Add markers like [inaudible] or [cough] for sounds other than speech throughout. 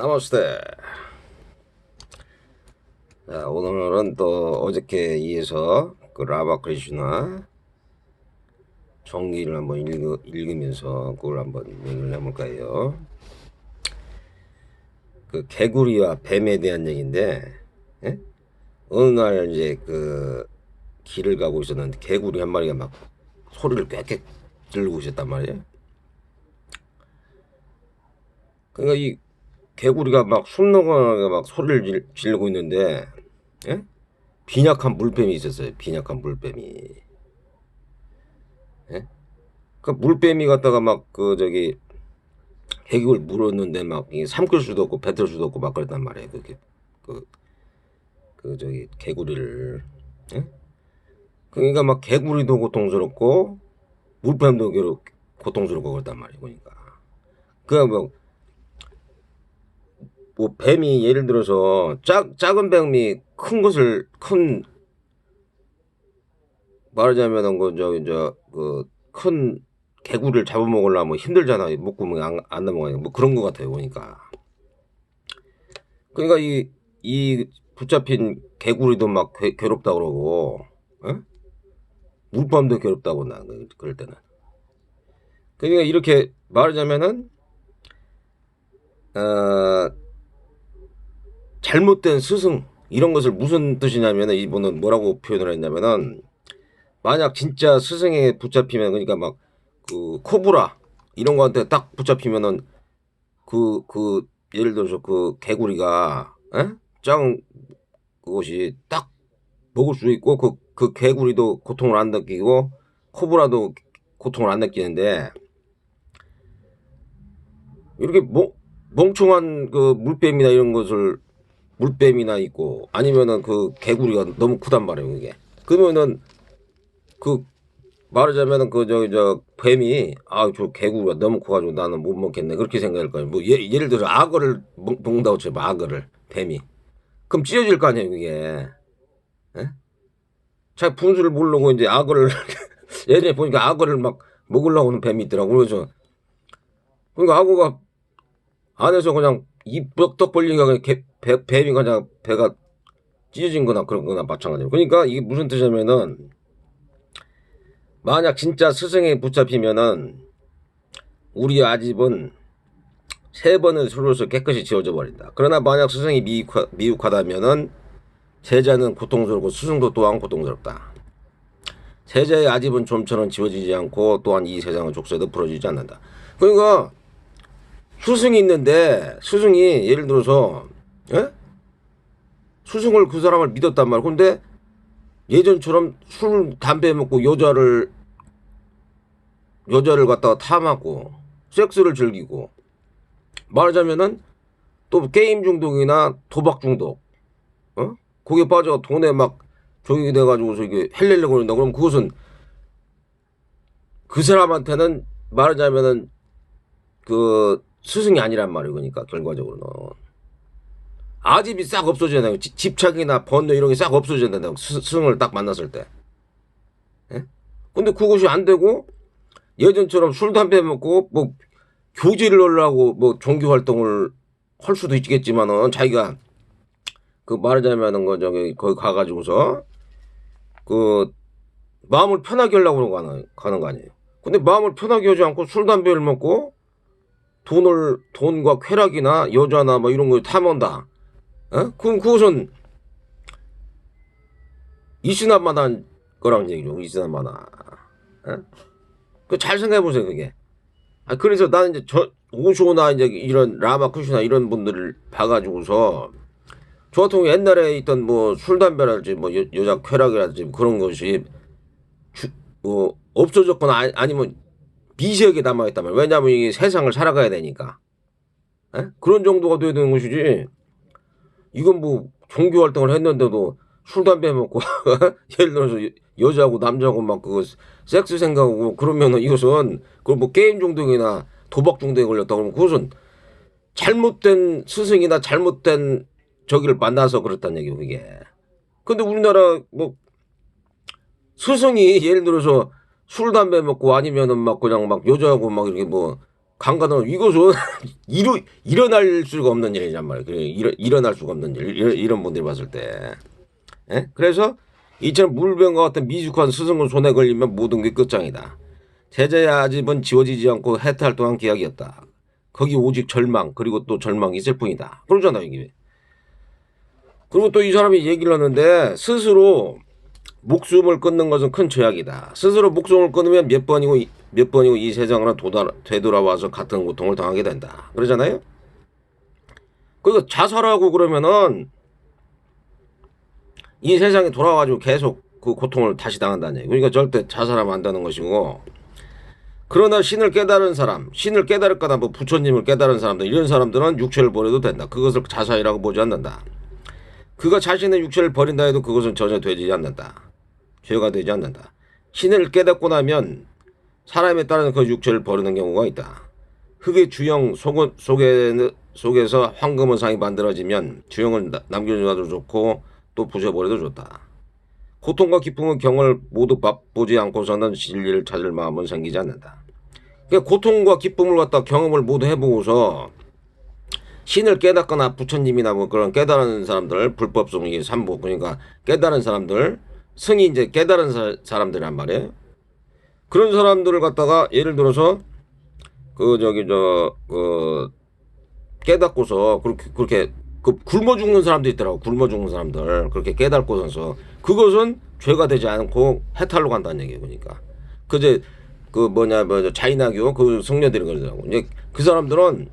나마스테. 자, 오늘은 또 어저께 이어서 그 라바 크리슈나 정기를 한번 읽, 읽으면서 그걸 한번 얘기를 해볼까요? 그 개구리와 뱀에 대한 얘기인데, 예? 어느 날 이제 그 길을 가고 있었는데 개구리 한 마리가 막 소리를 꽥꽥 지르고 있었단 말이에요. 그러니까 이 개구리가 막 숨노가게 막 소리를 질- 지르고 있는데 예? 빈약한 물뱀이 있었어요. 빈약한 물뱀이. 예? 그 물뱀이 갖다가 막 그 저기 개구리를 물었는데 막 삼킬 수도 없고 뱉을 수도 없고 막 그랬단 말이에요. 그게 그, 그 저기 개구리를. 예? 그러니까 막 개구리도 고통스럽고 물뱀도 고통스럽고 그랬단 말이에요. 그러니까. 그뭐 뭐 뱀이 예를 들어서 작 작은 뱀이 큰 것을 큰 말하자면은 그 저기 저그큰 개구리를 잡아먹으려면 힘들잖아요. 목구멍에 안, 안 넘어가요. 뭐 그런 것 같아요. 보니까. 그러니까 이 이 붙잡힌 개구리도 막 괴, 괴롭다 그러고, 어? 물밤도 괴롭다고 나 그럴 때는. 그러니까 이렇게 말하자면은 어, 잘못된 스승 이런 것을 무슨 뜻이냐면은 이분은 뭐라고 표현을 했냐면은 만약 진짜 스승에 붙잡히면 그러니까 막 그 코브라 이런 거한테 딱 붙잡히면은 그그 예를 들어서 그 개구리가 에? 짱 그것이 딱 먹을 수 있고 그그 개구리도 고통을 안 느끼고 코브라도 고통을 안 느끼는데 이렇게 멍, 멍청한 그 물뱀이나 이런 것을 물뱀이나 있고 아니면은 그 개구리가 너무 크단 말이에요 이게. 그러면은 그 말하자면은 그 저기 저 뱀이 아 저 개구리가 너무 커가지고 나는 못 먹겠네. 그렇게 생각할 거예요. 뭐 예, 예를 들어 악어를 먹, 먹는다고 쳐봐 악어를 뱀이. 그럼 찢어질 거 아니에요 이게. 예? 자 분수를 모르고 이제 악어를 [laughs] 예전에 보니까 악어를 막 먹으려고 하는 뱀이 있더라고. 그래서 그러니까 악어가 안에서 그냥 벌리니까 그냥 개, 배, 뱀이 그냥 배가 찢어진 거나 그런 거나 마찬가지예요. 그러니까 이게 무슨 뜻이냐면은 만약 진짜 스승에 붙잡히면은 우리 아집은 세 번을 술로서 깨끗이 지워져 버린다. 그러나 만약 스승이 미혹하, 미혹하다면은 제자는 고통스럽고 스승도 또한 고통스럽다. 제자의 아집은 좀처럼 지워지지 않고 또한 이 세상의 족쇄도 풀어지지 않는다. 그러니까 스승이 있는데 스승이 예를 들어서 예? 스승을 그 사람을 믿었단 말이야. 근데 예전처럼 술 담배 먹고 여자를 여자를 갖다가 탐하고 섹스를 즐기고 말하자면은 또 게임 중독이나 도박 중독 어? 거기에 빠져 돈에 막 종이 돼가지고서 이게 헬렐레 거린다 그럼 그것은 그 사람한테는 말하자면은 그 스승이 아니란 말이에요. 그러니까 결과적으로는 아집이 싹 없어지잖아요. 지- 집착이나 번뇌 이런 게 싹 없어진다고 스- 스승을 딱 만났을 때. 예? 근데 그것이 안 되고 예전처럼 술 담배 먹고 뭐 교제를 하려고 뭐 종교 활동을 할 수도 있겠지만은 자기가 그 말하자면은 거 저기 거기 가가지고서 그 마음을 편하게 하려고 가는 가는 거 아니에요. 근데 마음을 편하게 하지 않고 술 담배를 먹고 돈을 돈과 쾌락이나 여자나 뭐 이런 걸 탐한다. 어? 그럼 그것은 이스나만한 거랑 얘기죠. 이스나만한. 어? 그잘 생각해 보세요, 그게. 아 그래서 나는 이제 저 오쇼나 이제 이런 라마 크슈나 이런 분들을 봐가지고서 저 같은 경우 옛날에 있던 뭐 술 담배랄지 뭐 여, 여자 쾌락이랄지 뭐 그런 것이 주, 뭐 없어졌거나 아니, 아니면 미세하게 말이야. 왜냐하면 이 세상을 살아가야 되니까. 에? 그런 정도가 돼야 되는 것이지. 이건 뭐 종교 활동을 했는데도 술 담배 먹고 예를 들어서 여- 여자하고 남자하고 막 그거 섹스 생각하고 그러면은 이것은 그뭐 게임 중독이나 도박 중독에 걸렸다 그러면 그것은 잘못된 스승이나 잘못된 저기를 만나서 그렇다는 얘기예요 그게. 근데 우리나라 뭐 스승이 예를 들어서 술 담배 먹고 아니면은 막 그냥 막 여자하고 막 이렇게 뭐 강간은 이것은 [laughs] 일어, 일어날 수가 없는 일이란 말이에요. 그래, 일어, 일어날 수가 없는 일. 이런, 이런 분들이 봤을 때. 예? 그래서 이처럼 물병과 같은 미숙한 스승의 손에 걸리면 모든 게 끝장이다. 제자의 아집은 지워지지 않고 해탈 동안 기약이었다. 거기 오직 절망 그리고 또 절망이 있을 뿐이다. 그러잖아요 이게. 그리고 또 이 사람이 얘기를 하는데 스스로 목숨을 끊는 것은 큰 죄악이다. 스스로 목숨을 끊으면 몇 번이고 이- 몇 번이고 이 세상으로 도달, 되돌아와서 같은 고통을 당하게 된다. 그러잖아요. 그리고 자살하고 그러면은 이 세상에 돌아와가지고 계속 그 고통을 다시 당한다는 얘기. 그러니까 절대 자살하면 안 되는 것이고. 그러나 신을 깨달은 사람, 신을 깨달을까나 뭐 부처님을 깨달은 사람들 이런 사람들은 육체를 버려도 된다. 그것을 자살이라고 보지 않는다. 그가 자신의 육체를 버린다 해도 그것은 전혀 되지 않는다. 죄가 되지 않는다. 신을 깨닫고 나면 사람에 따라서 그 육체를 버리는 경우가 있다. 흙의 주형 속, 속에, 속에서 황금의 상이 만들어지면 주형을 나- 남겨줘도 좋고 또 부셔버려도 좋다. 고통과 기쁨의 경을 모두 맛보지 않고서는 진리를 찾을 마음은 생기지 않는다. 그러니까 고통과 기쁨을 갖다 경험을 모두 해보고서 신을 깨닫거나 부처님이나 뭐 그런 깨달은 사람들 불법성이 삼보 그러니까 깨달은 사람들 승이 이제 깨달은 사, 사람들이란 말이에요. 그런 사람들을 갖다가 예를 들어서 그 저기 저그 깨닫고서 그렇게 그렇게 그 굶어 죽는 사람도 있더라고. 굶어 죽는 사람들. 그렇게 깨닫고서 그것은 죄가 되지 않고 해탈로 간다는 얘기예요 그러니까. 그제 그 뭐냐 뭐 자이나교 그 성녀들이 그러더라고. 이제 그 사람들은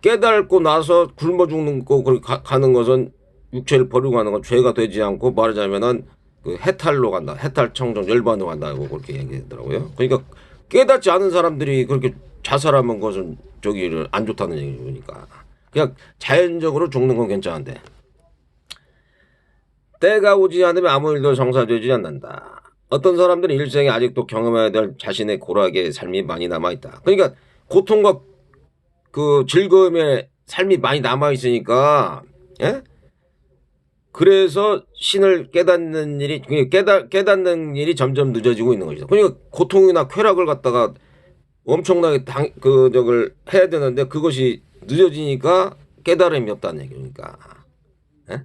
깨닫고 나서 굶어 죽는 거 그렇게 가- 가는 것은 육체를 버리고 가는 건 죄가 되지 않고 말하자면은 그 해탈로 간다 해탈 청정 열반으로 간다고 그렇게 얘기하더라고요 그러니까 깨닫지 않은 사람들이 그렇게 자살하면 그것은 저기 안 좋다는 얘기죠 그러니까 그냥 자연적으로 죽는 건 괜찮은데 때가 오지 않으면 아무 일도 성사되지 않는다. 어떤 사람들은 일생에 아직도 경험해야 될 자신의 고락의 삶이 많이 남아 있다. 그러니까 고통과 그 즐거움의 삶이 많이 남아 있으니까 예? 그래서 신을 깨닫는 일이 그러니까 깨닫 깨닫는 일이 점점 늦어지고 있는 것이다. 그러니까 고통이나 쾌락을 갖다가 엄청나게 당, 그 저걸 해야 되는데 그것이 늦어지니까 깨달음이 없다는 얘기니까. 예?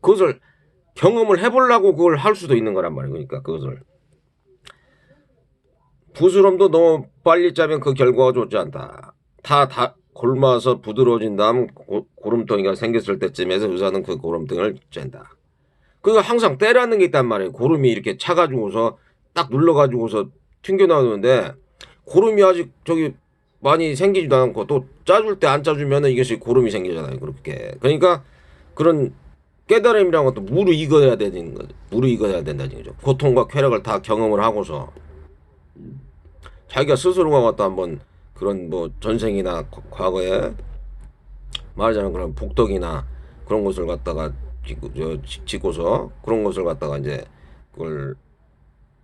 그것을 경험을 해보려고 그걸 할 수도 있는 거란 말이에요. 그러니까 그것을 부스럼도 너무 빨리 짜면 그 결과가 좋지 않다. 다, 다 골마서 부드러워진 다음 고, 고름덩이가 생겼을 때쯤에서 의사는 그 고름덩이를 짠다. 그거 항상 때라는 게 있단 말이에요. 고름이 이렇게 차가지고서 딱 눌러가지고서 튕겨나오는데 고름이 아직 저기 많이 생기지도 않고 또 짜줄 때 안 짜주면 은 이것이 고름이 생기잖아요. 그렇게. 그러니까 그런 깨달음이란 것도 무르 익어야 되는 거죠. 무르 익어야 된다는 거죠. 고통과 쾌락을 다 경험을 하고서 자기가 스스로가 갖다 한번 그런 뭐 전생이나 과- 과거에 말하자면 그런 복덕이나 그런 것을 갖다가 짓고, 짓고 서 그런 것을 갖다가 이제 그걸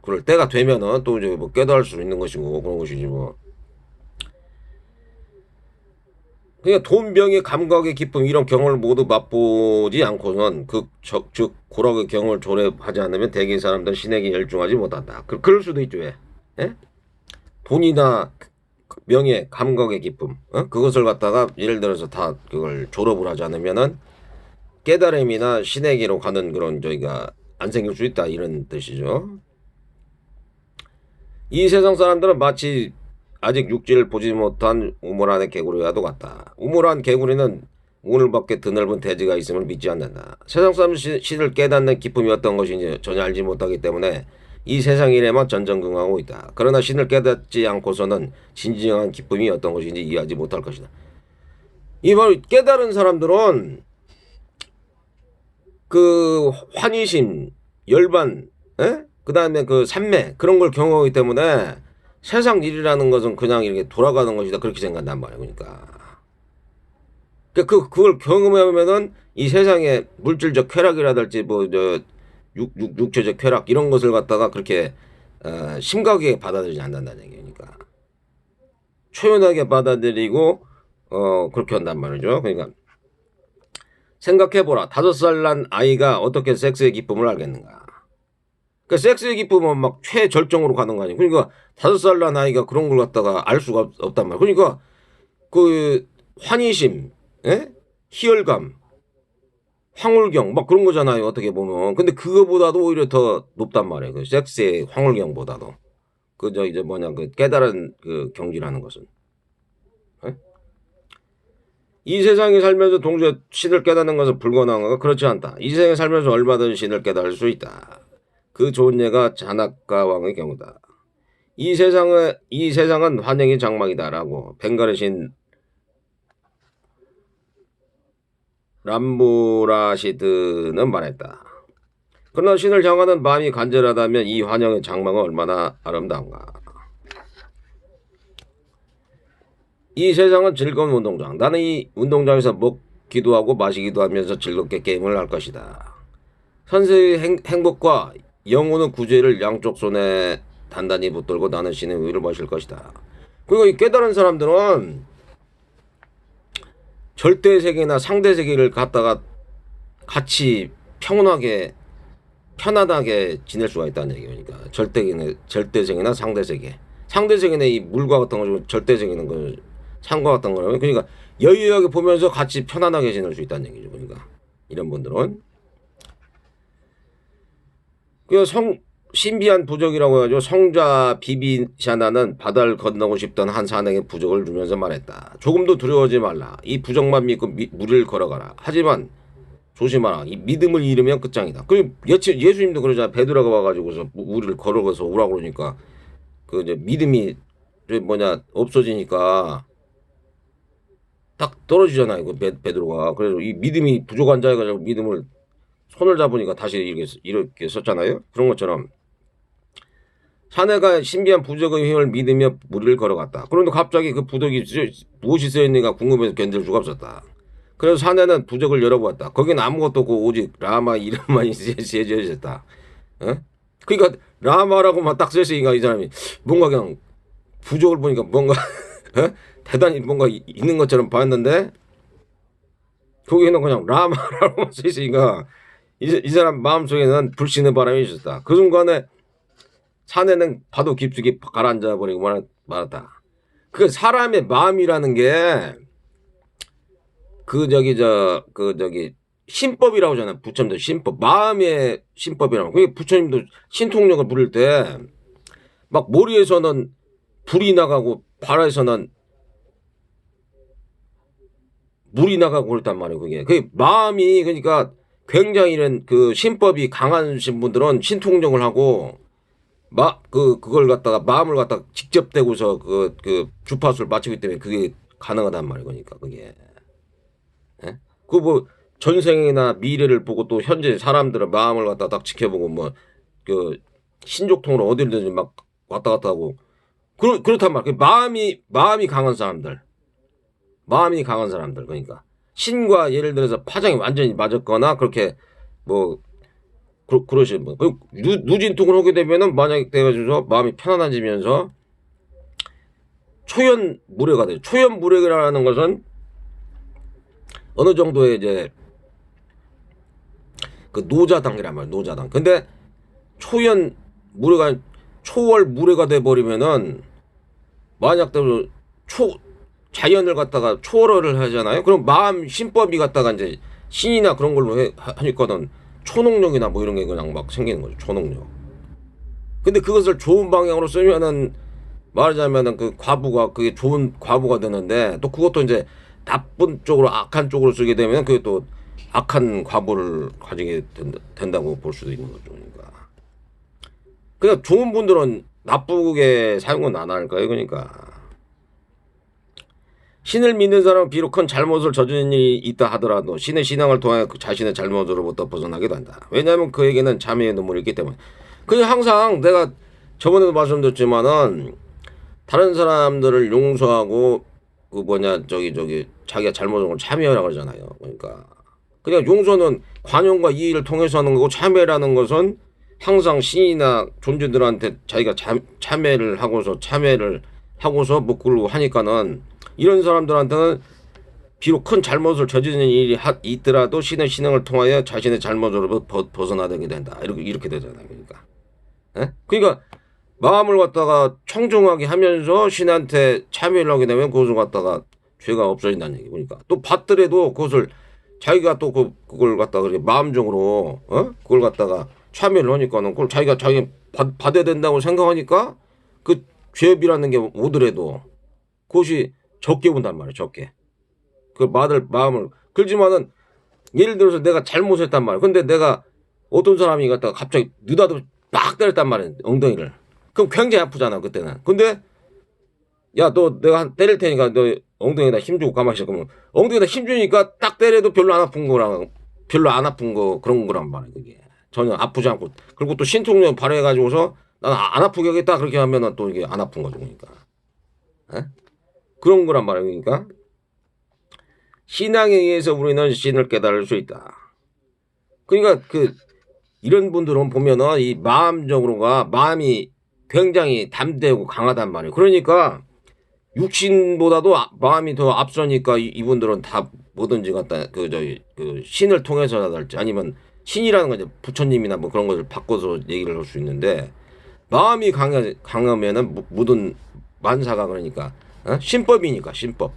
그럴 때가 되면은 또 이제 뭐 깨달을 수 있는 것이고 그런 것이지 뭐. 그러니까 돈병의 감각의 기쁨 이런 경험을 모두 맛보지 않고는 그즉 고락의 경험을 조례하지 않으면 대개 사람들은 신에게 열중하지 못한다. 그, 그럴 수도 있죠. 왜? 예? 돈이나 명예, 감각의 기쁨 어? 그것을 갖다가 예를 들어서 다 그걸 졸업을 하지 않으면은 깨달음이나 신에게로 가는 그런 저희가 안 생길 수 있다 이런 뜻이죠. 이 세상 사람들은 마치 아직 육지를 보지 못한 우물 안의 개구리와도 같다. 우물 안 개구리는 오늘 밖에 드넓은 대지가 있음을 믿지 않는다. 세상 사람 시- 신을 깨닫는 기쁨이 어떤 것인지 전혀 알지 못하기 때문에 이 세상 일에만 전전긍긍하고 있다. 그러나 신을 깨닫지 않고서는 진정한 기쁨이 어떤 것인지 이해하지 못할 것이다. 이 바로 깨달은 사람들은 그 환희심, 열반, 그 다음에 그 산매 그런 걸 경험하기 때문에 세상 일이라는 것은 그냥 이렇게 돌아가는 것이다 그렇게 생각한단 말이에요. 그러니까. 그, 그, 그걸 경험하면은 이 세상의 물질적 쾌락이라든지 뭐, 저, 육, 육, 육체적 쾌락 이런 것을 갖다가 그렇게, 어, 심각하게 받아들이지 않는다는 얘기니까. 초연하게 받아들이고, 어, 그렇게 한단 말이죠. 그러니까. 생각해보라. 다섯 살 난 아이가 어떻게 섹스의 기쁨을 알겠는가. 그러니까 섹스의 기쁨은 막 최절정으로 가는 거 아니에요. 그러니까 다섯 살 난 아이가 그런 걸 갖다가 알 수가 없, 없단 말이에요. 그러니까 그 환희심, 예? 희열감, 황홀경 막 그런 거잖아요. 어떻게 보면. 근데 그거보다도 오히려 더 높단 말이에요. 그 섹스의 황홀경보다도. 그저 이제 뭐냐 그 깨달은 그 경지라는 것은. 예? 이 세상에 살면서 동시에 신을 깨닫는 것은 불가능한 가 그렇지 않다. 이 세상에 살면서 얼마든지 신을 깨달을 수 있다. 그 좋은 예가 자낙가 왕의 경우다. 이 세상은 이 세상은 환영의 장막이다라고 벵갈의 신 람무라시드는 말했다. 그러나 신을 향하는 마음이 간절하다면 이 환영의 장막은 얼마나 아름다운가. 이 세상은 즐거운 운동장. 나는 이 운동장에서 먹기도 하고 마시기도 하면서 즐겁게 게임을 할 것이다. 선세의 행, 행복과 영혼의 구제를 양쪽 손에 단단히 붙들고 나는 신의 우유를 마실 것이다. 그리고 이 깨달은 사람들은 절대 세계나 상대 세계를 갖다가 같이 평온하게 편안하게 지낼 수가 있다는 얘기니까 절대 세계나 절대 세계나 상대 세계. 상대 세계는 이 물과 같은 거고 절대 세계는 그 상과 같은 거라면 그러니까 여유하게 보면서 같이 편안하게 지낼 수 있다는 얘기죠. 그러니까 이런 분들은 그성 신비한 부적이라고 해가지고 성자 비비샤나는 바다를 건너고 싶던 한 사내에게 부적을 주면서 말했다. 조금도 두려워하지 말라. 이 부적만 믿고 미, 물을 걸어가라. 하지만 조심하라. 이 믿음을 잃으면 끝장이다. 그 예수, 예수님도 그러잖아. 베드로가 와가지고서 무- 물을 걸어가서 오라 그러니까 그 이제 믿음이 저 뭐냐 없어지니까 딱 떨어지잖아요. 그 베, 베드로가 그래서 이 믿음이 부족한 자가 가지고 믿음을 손을 잡으니까 다시 이렇게 이렇게 썼잖아요. 그런 것처럼 사내가 신비한 부적의 힘을 믿으며 무리를 걸어갔다. 그런데 갑자기 그 부적이 쓰- 무엇이 쓰였는가 궁금해서 견딜 수가 없었다. 그래서 사내는 부적을 열어보았다. 거기는 아무것도 없고 오직 라마 이름만 [laughs] 쓰여져 있었다. 어? 그러니까 라마라고만 딱 쓰였으니까 이 사람이 뭔가 그냥 부적을 보니까 뭔가 [laughs] 어? 대단히 뭔가 이- 있는 것처럼 보였는데 거기는 그냥 라마라고만 [laughs] 쓰였으니까 이, 이 사람 마음속에는 불신의 바람이 있었다. 그 순간에 사내는 파도 깊숙이 가라앉아 버리고 말- 말았다. 그 사람의 마음이라는 게 그 저기 저 그 저기 신법이라고 하잖아요. 부처님도 신법 마음의 신법이라고. 그게 부처님도 신통력을 부릴 때막 머리에서는 불이 나가고 발에서는 물이 나가고 그랬단 말이에요. 그게 그 마음이 그러니까 굉장히 이런 그 신법이 강하신 분들은 신통력을 하고 마 그 그걸 갖다가 마음을 갖다가 직접 대고서 그 그 주파수를 맞추기 때문에 그게 가능하단 말이에요. 그러니까 그게 예? 그 뭐 전생이나 미래를 보고 또 현재 사람들의 마음을 갖다 딱 지켜보고 뭐 그 신족통으로 어디든지 막 왔다 갔다 하고 그렇 그렇단 말이에요. 그 마음이 마음이 강한 사람들 마음이 강한 사람들 그러니까 신과 예를 들어서 파장이 완전히 맞았거나 그렇게 뭐 그, 그러시는 분. 그 누, 누진통을 하게 되면은 만약에 돼가지고 마음이 편안해지면서 초연 무례가 돼요. 초연 무례라는 것은 어느 정도의 이제 그 노자당이란 말이에요. 노자당. 근데 초연 무례가 초월 무례가 돼 버리면은 만약 대로 초 자연을 갖다가 초월을 하잖아요. 그럼 마음 신법이 갖다가 이제 신이나 그런 걸로 해, 하- 하니까는 초능력이나 뭐 이런 게 그냥 막 생기는 거죠. 초능력. 근데 그것을 좋은 방향으로 쓰면은 말하자면은 그 과부가 그게 좋은 과부가 되는데 또 그것도 이제 나쁜 쪽으로 악한 쪽으로 쓰게 되면 그게 또 악한 과부를 가지게 된다, 된다고 볼 수도 있는 거죠. 그러니까. 그냥 좋은 분들은 나쁘게 사용은 안 할까요? 그러니까. 신을 믿는 사람은 비록 큰 잘못을 저지른 일이 있다 하더라도 신의 신앙을 통해 그 자신의 잘못으로부터 벗어나게 된다. 왜냐하면 그에게는 자매의 눈물이 있기 때문에. 그냥 항상 내가 저번에도 말씀드렸지만은 다른 사람들을 용서하고 그 뭐냐 저기 저기 자기가 잘못한 걸 참여라고 하잖아요. 그러니까 그냥 용서는 관용과 이의를 통해서 하는 거고 참여라는 것은 항상 신이나 존재들한테 자기가 참, 참여를 하고서 참여를 하고서 뭐 그걸 하니까는 이런 사람들한테는 비록 큰 잘못을 저지른 일이 하- 있더라도 신의 신앙을 통하여 자신의 잘못으로부터 벗- 벗어나게 된다. 이렇게 이렇게 되잖아요. 그러니까 예? 그러니까 마음을 갖다가 청중하게 하면서 신한테 참여를 하게 되면 그것을 갖다가 죄가 없어진다는 얘기 보니까 또 받더라도 그것을 자기가 또 그, 그걸 갖다가 그렇게 마음적으로 어? 그걸 갖다가 참여를 하니까는 그걸 자기가 자기 받, 받아야 된다고 생각하니까 그 죄업이라는 게 오더라도 그것이 적게 본단 말이야 적게. 그 마들 마음을. 그렇지만은 예를 들어서 내가 잘못했단 말이야. 근데 내가 어떤 사람이 갖다가 갑자기 느닷없이 빡 때렸단 말이야 엉덩이를. 그럼 굉장히 아프잖아 그때는. 근데 야 너 내가 한 때릴 테니까 너 엉덩이에다 힘 주고 가만히 있어 그러면 엉덩이에다 힘 주니까 딱 때려도 별로 안 아픈 거랑 별로 안 아픈 거 그런 거란 말이야 그게. 전혀 아프지 않고. 그리고 또 신통력 발휘해가지고서 나는 안 아프게 하겠다 그렇게 하면은 또 이게 안 아픈 거죠 그러니까. 에? 그런 거란 말이야 그러니까. 신앙에 의해서 우리는 신을 깨달을 수 있다. 그러니까 그 이런 분들은 보면은 이 마음적으로가 마음이 굉장히 담대하고 강하단 말이에요. 그러니까 육신보다도 아- 마음이 더 앞서니까 이- 이분들은 다 뭐든지 갖다 그 저기 그 신을 통해서라든지 아니면 신이라는 건 이제 부처님이나 뭐 그런 것을 바꿔서 얘기를 할 수 있는데 마음이 강하, 강하면은 모- 모든 만사가 그러니까 어? 신법이니까 신법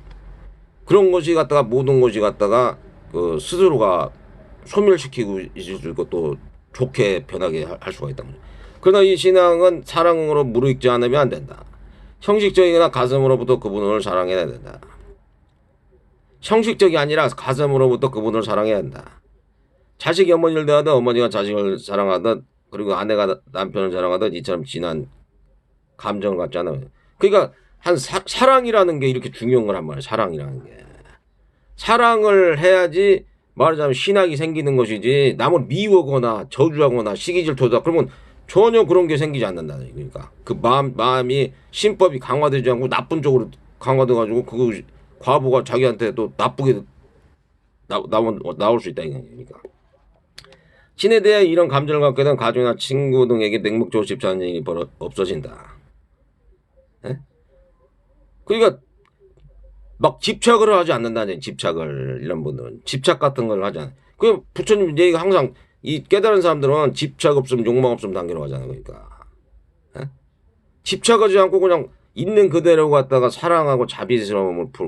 그런 것이 갖다가 모든 것이 갖다가 그 스스로가 소멸시키고 있을 또 좋게 변하게 할- 할 수가 있다. 그러나 이 신앙은 사랑으로 무르익지 않으면 안 된다. 형식적이거나 가슴으로부터 그분을 사랑해야 된다. 형식적이 아니라 가슴으로부터 그분을 사랑해야 한다. 자식이 어머니를 대하든 어머니가 자식을 사랑하든 그리고 아내가 남편을 사랑하든 이처럼 진한 감정을 갖지 않아요. 그러니까 한 사, 사랑이라는 게 이렇게 중요한 거란 말이에요. 사랑이라는 게. 사랑을 해야지 말하자면 신학이 생기는 것이지 남을 미워거나 저주하거나 시기질투다 그러면 전혀 그런 게 생기지 않는다. 그러니까 그 마음 마음이 신법이 강화되지 않고 나쁜 쪽으로 강화돼 가지고 그 과부가 자기한테 또 나쁘게 나, 나온, 나올 수 있다 이거니까. 신에 대해 이런 감정을 갖게 된 가족이나 친구 등에게 맹목적으로 집착하는 일이 벌어 없어진다. 예? 그러니까 막 집착을 하지 않는다는 집착을 이런 분들은 집착 같은 걸 하지 않아. 그 부처님 얘기가 항상 이 깨달은 사람들은 집착 없음 욕망 없음 단계로 가잖아요. 그러니까 예? 집착하지 않고 그냥 있는 그대로 갖다가 사랑하고 자비스러움을 부-